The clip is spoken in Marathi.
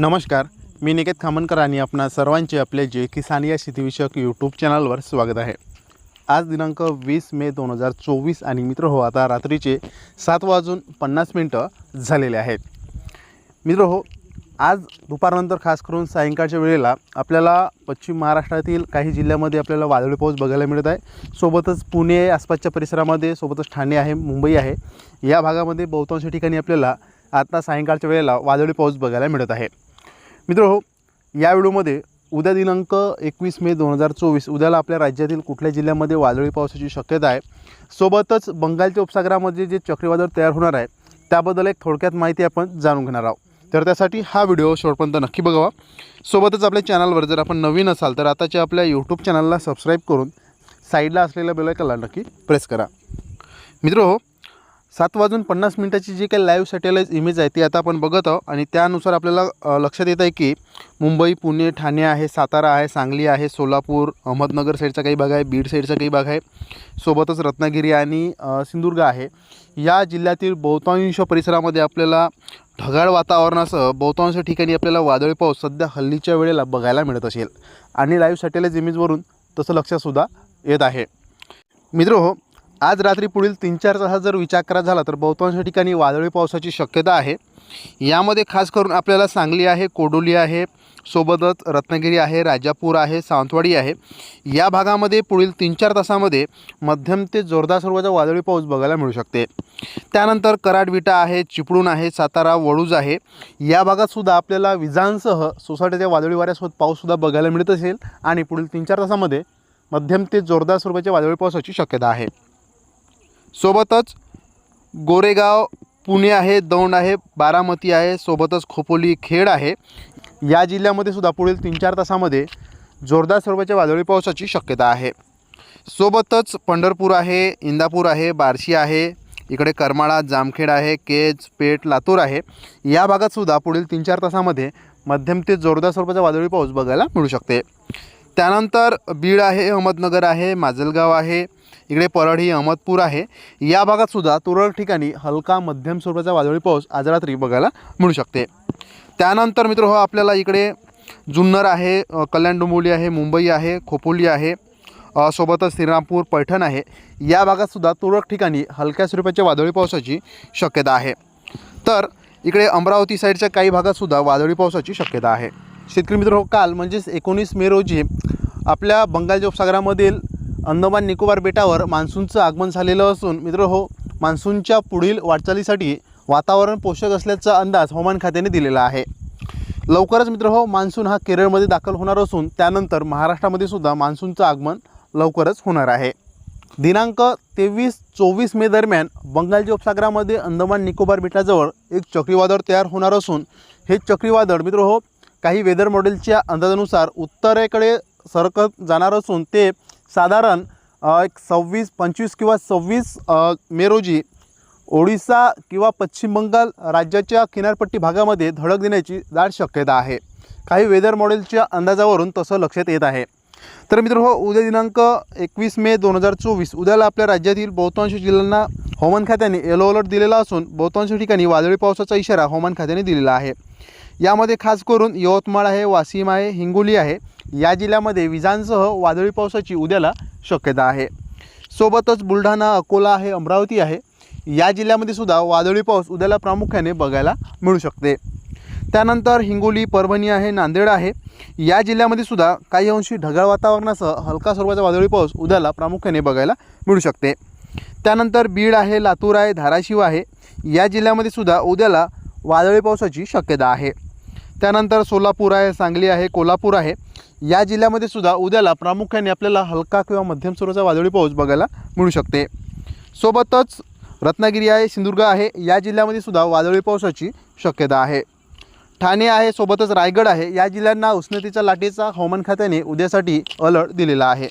नमस्कार मी निकेत खामनकर आणि आपणा सर्वांचे आपले जे किसान या शेतीविषयक यूट्यूब चॅनलवर स्वागत आहे. आज दिनांक वीस मे दोन हजार चोवीस आणि मित्र हो आता रात्रीचे सात वाजून पन्नास मिनटं झालेले आहेत. मित्र हो आज दुपारनंतर खास करून सायंकाळच्या वेळेला आपल्याला पश्चिम महाराष्ट्रातील काही जिल्ह्यामध्ये आपल्याला वादळी पाऊस बघायला मिळत आहे. सोबतच पुणे आसपासच्या परिसरामध्ये सोबतच ठाणे आहे मुंबई आहे या भागामध्ये बहुतांश ठिकाणी आपल्याला आता सायंकाळच्या वेळेला वादळी पाऊस बघायला मिळत आहे. मित्र हो या व्हिडिओमध्ये उद्या दिनांक एकवीस मे दोन हजार चोवीस उद्याला आपल्या राज्यातील कुठल्या जिल्ह्यामध्ये वादळी पावसाची शक्यता आहे? सोबतच बंगालच्या उपसागरामध्ये जे चक्रीवादळ तयार होणार आहे त्याबद्दल एक थोडक्यात माहिती आपण जाणून घेणार आहोत. तर त्यासाठी हा व्हिडिओ शेवटपर्यंत नक्की बघावा. सोबतच आपल्या चॅनलवर जर आपण नवीन असाल तर आताच्या आपल्या यूट्यूब चॅनलला सबस्क्राईब करून साईडला असलेल्या बेलायकनला नक्की प्रेस करा. मित्र हो सात वाजून पन्नास मिनिटाची जी काही लाईव्ह सॅटेलाईज इमेज आहे ती आता आपण बघत आहोत. आणि त्यानुसार आपल्याला लक्षात येत आहे की मुंबई पुणे ठाणे आहे सातारा आहे सांगली आहे सोलापूर अहमदनगर साईडचा काही भाग आहे बीड साईडचा काही भाग आहे. सोबतच रत्नागिरी आणि सिंधुदुर्ग आहे. या जिल्ह्यातील बहुतांश परिसरामध्ये आपल्याला ढगाळ वातावरणासह बहुतांश ठिकाणी आपल्याला वादळी पाऊस सध्या हल्लीच्या वेळेला बघायला मिळत असेल. आणि लाईव्ह सॅटेलाईज इमेजवरून तसं लक्षातसुद्धा येत आहे. मित्र हो आज रात्री पुढील तीन चार तासात जर विचार करा झाला तर बहुतांश ठिकाणी वादळी पावसाची शक्यता आहे. यामध्ये खास करून आपल्याला सांगली आहे कोडोली आहे सोबतच रत्नागिरी आहे राजापूर आहे सावंतवाडी आहे. या भागामध्ये पुढील तीन चार तासामध्ये मध्यम ते जोरदार स्वरूपाचा वादळी पाऊस बघायला मिळू शकते. त्यानंतर कराड विटा आहे चिपळूण आहे सातारा वडूज आहे. या भागातसुद्धा आपल्याला विजांसह सोसाट्याच्या वादळी वाऱ्यासोबत पाऊससुद्धा बघायला मिळत असेल आणि पुढील तीन चार तासामध्ये मध्यम ते जोरदार स्वरूपाच्या वादळी पावसाची शक्यता आहे. सोबतच गोरेगाव पुणे आहे दौंड आहे बारामती आहे सोबतच खोपोली खेड आहे. या जिल्ह्यामध्ये सुद्धा पुढील तीन चार तासामध्ये जोरदार स्वरूपाच्या वादळी पावसाची शक्यता आहे. सोबतच पंढरपूर आहे इंदापूर आहे बार्शी आहे इकडे करमाळा जामखेड आहे केज पेठ लातूर आहे. या भागात सुद्धा पुढील तीन चार तासामध्ये मध्यम ते जोरदार स्वरूपाचा वादळी पाऊस बघायला मिळू शकते. त्यानंतर बीड आहे अहमदनगर आहे माजलगाव आहे इकडे परळी अहमदपूर आहे. या भागात सुद्धा तुरळक ठिकाणी हलका मध्यम स्वरूपाचा वादळी पाऊस आज रात्री बघायला मिळू शकते. त्यानंतर मित्र हो आपल्याला इकडे जुन्नर आहे कल्याण डोंबिवली आहे मुंबई आहे खोपोली आहे सोबतच श्रीरामपूर पैठण आहे. या भागात सुद्धा तुरळक ठिकाणी हलक्या स्वरूपाच्या वादळी पावसाची शक्यता आहे. तर इकडे अमरावती साईडच्या काही भागात सुद्धा वादळी पावसाची शक्यता आहे. शेतकरी मित्र हो काल म्हणजेच एकोणीस मे रोजी आपल्या बंगालच्या उपसागरामधील अंदमान निकोबार बेटावर मान्सूनचं आगमन झालेलं असून मित्र हो मान्सूनच्या पुढील वाटचालीसाठी वातावरण पोषक असल्याचा अंदाज हवामान खात्याने दिलेला आहे. लवकरच मित्र हो मान्सून हा केरळमध्ये दाखल होणार असून त्यानंतर महाराष्ट्रामध्ये सुद्धा मान्सूनचं आगमन लवकरच होणार आहे. दिनांक तेवीस चोवीस मे दरम्यान बंगालच्या उपसागरामध्ये अंदमान निकोबार बेटाजवळ एक चक्रीवादळ तयार होणार असून हे चक्रीवादळ मित्र हो काही वेदर मॉडेलच्या अंदाजानुसार उत्तरेकडे सरकत जाणार असून ते साधारण एक सव्वीस पंचवीस किंवा सव्वीस मे रोजी ओडिसा किंवा पश्चिम बंगाल राज्याच्या किनारपट्टी भागामध्ये धडक देण्याची दाट शक्यता आहे. काही वेदर मॉडेलच्या अंदाजावरून तसं लक्षात येत आहे. तर मित्र हो उद्या दिनांक एकवीस मे दोन हजार चोवीस उद्याला आपल्या राज्यातील बहुतांश जिल्ह्यांना हवामान खात्याने येलो अलर्ट दिलेला असून बहुतांश ठिकाणी वादळी पावसाचा इशारा हवामान खात्याने दिलेला आहे. यामध्ये खास करून यवतमाळ आहे वाशिम आहे हिंगोली आहे. या जिल्ह्यामध्ये विजांसह वादळी पावसाची उद्याला शक्यता आहे. सोबतच बुलढाणा अकोला आहे अमरावती आहे. या जिल्ह्यामध्ये सुद्धा वादळी पाऊस उद्याला प्रामुख्याने बघायला मिळू शकते. त्यानंतर हिंगोली परभणी आहे नांदेड आहे. या जिल्ह्यामध्ये सुद्धा काही अंशी ढगाळ वातावरणासह हलका स्वरूपाचा वादळी पाऊस उद्याला प्रामुख्याने बघायला मिळू शकते. त्यानंतर बीड आहे लातूर आहे धाराशिव आहे. या जिल्ह्यामध्ये सुद्धा उद्याला वादळी पावसाची शक्यता आहे. त्यानंतर सोलापूर आहे सांगली आहे कोल्हापूर आहे. या जिल्ह्यामध्ये सुद्धा उद्याला प्रामुख्याने आपल्याला हलका किंवा मध्यम स्वरूपाचा वादळी पाऊस बघायला मिळू शकते. सोबतच रत्नागिरी आहे सिंधुदुर्ग आहे या जिल्ह्यामध्ये सुद्धा वादळी पावसाची शक्यता आहे. ठाणे आहे सोबतच रायगड आहे. या जिल्ह्यांना उष्णतेच्या लाटेचा हवामान खात्याने उद्यासाठी अलर्ट दिलेला आहे.